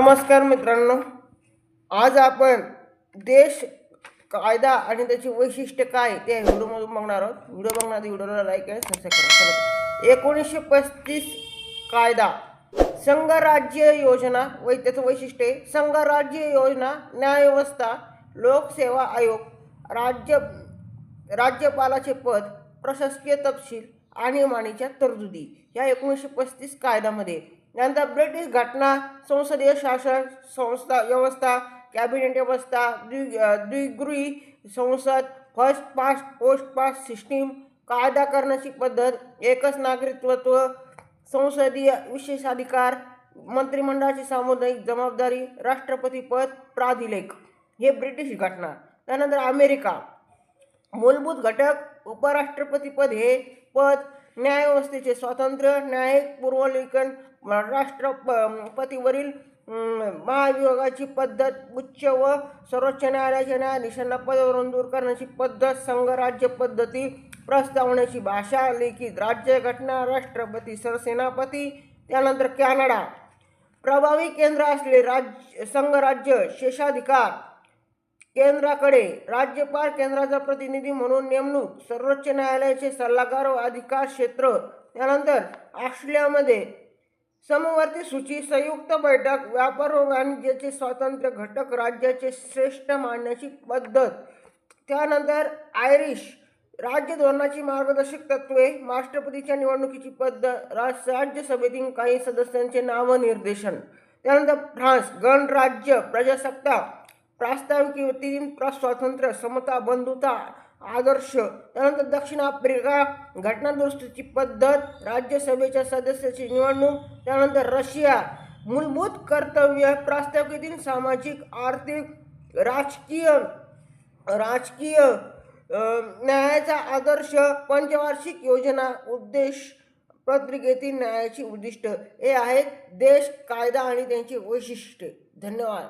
नमस्कार मित्रांनो. आज आपण देश कायदा आणि त्याची वैशिष्ट्य काय ते व्हिडिओमधून बघणार आहोत. व्हिडिओ बघणार व्हिडिओला लाईक आणि सबस्क्राईब करा. एकोणीसशे पस्तीस कायदा संघराज्य योजना वै त्याचं वैशिष्ट्य संघराज्य योजना न्यायव्यवस्था लोकसेवा आयोग राज्य राज्यपालाचे पद प्रशासकीय तपशील आणि मानीच्या तरतुदी या एकोणीसशे पस्तीस कायद्यामध्ये त्यानंतर ब्रिटिश घटना संसदीय शासन संस्था व्यवस्था कॅबिनेट व्यवस्था द्वि द्विगृही संसद first past post past system कायदा करण्याची पद्धत एकच नागरिकत्व संसदीय विशेषाधिकार मंत्रिमंडळाची सामुदायिक जबाबदारी राष्ट्रपती पद प्राधिलेख हे ब्रिटिश घटना त्यानंतर अमेरिका मूलभूत घटक उपराष्ट्रपतीपद हे पद न्यायव्यवस्थेचे स्वातंत्र्य न्यायिक पूर्वलेखन राष्ट्रपतीवरील महाविभागाची पद्धत उच्च व सर्वोच्च न्यायालयाच्या न्यायाधीशांना पदावरून दूर करण्याची पद्धत संघराज्य पद्धती प्रस्तावण्याची भाषा लिखित राज्यघटना राष्ट्रपती सरसेनापती त्यानंतर कॅनडा. प्रभावी केंद्र असले राज्य संघराज्य शेषाधिकार केंद्राकडे राज्यपाल केंद्राचा प्रतिनिधी म्हणून नेमणूक सर्वोच्च न्यायालयाचे सल्लागार व अधिकार क्षेत्र त्यानंतर ऑस्ट्रेलियामध्ये समवर्ती सूची संयुक्त बैठक व्यापार व वाणिज्याचे स्वातंत्र्य घटक राज्याचे श्रेष्ठ मानण्याची पद्धत त्यानंतर आयरिश राज्य धोरणाची मार्गदर्शक तत्त्वे राष्ट्रपतीच्या निवडणुकीची पद्धत राज राज्यसभेतील काही सदस्यांचे नामनिर्देशन त्यानंतर फ्रान्स गणराज्य प्रजासत्ताक प्रास्ताविक तीन स्वातंत्र्य समता बंधुता आदर्श त्यानंतर दक्षिण आफ्रिका घटनादुरुस्तीची पद्धत राज्यसभेच्या सदस्याची निवडणूक त्यानंतर रशिया. मूलभूत कर्तव्य प्रास्ताविकेतील सामाजिक आर्थिक राजकीय राजकीय न्यायाचा आदर्श पंचवार्षिक योजना उद्देश पत्रिकेतील न्यायाची उद्दिष्ट. हे आहेत देश कायदा आणि त्यांची वैशिष्ट्ये. धन्यवाद.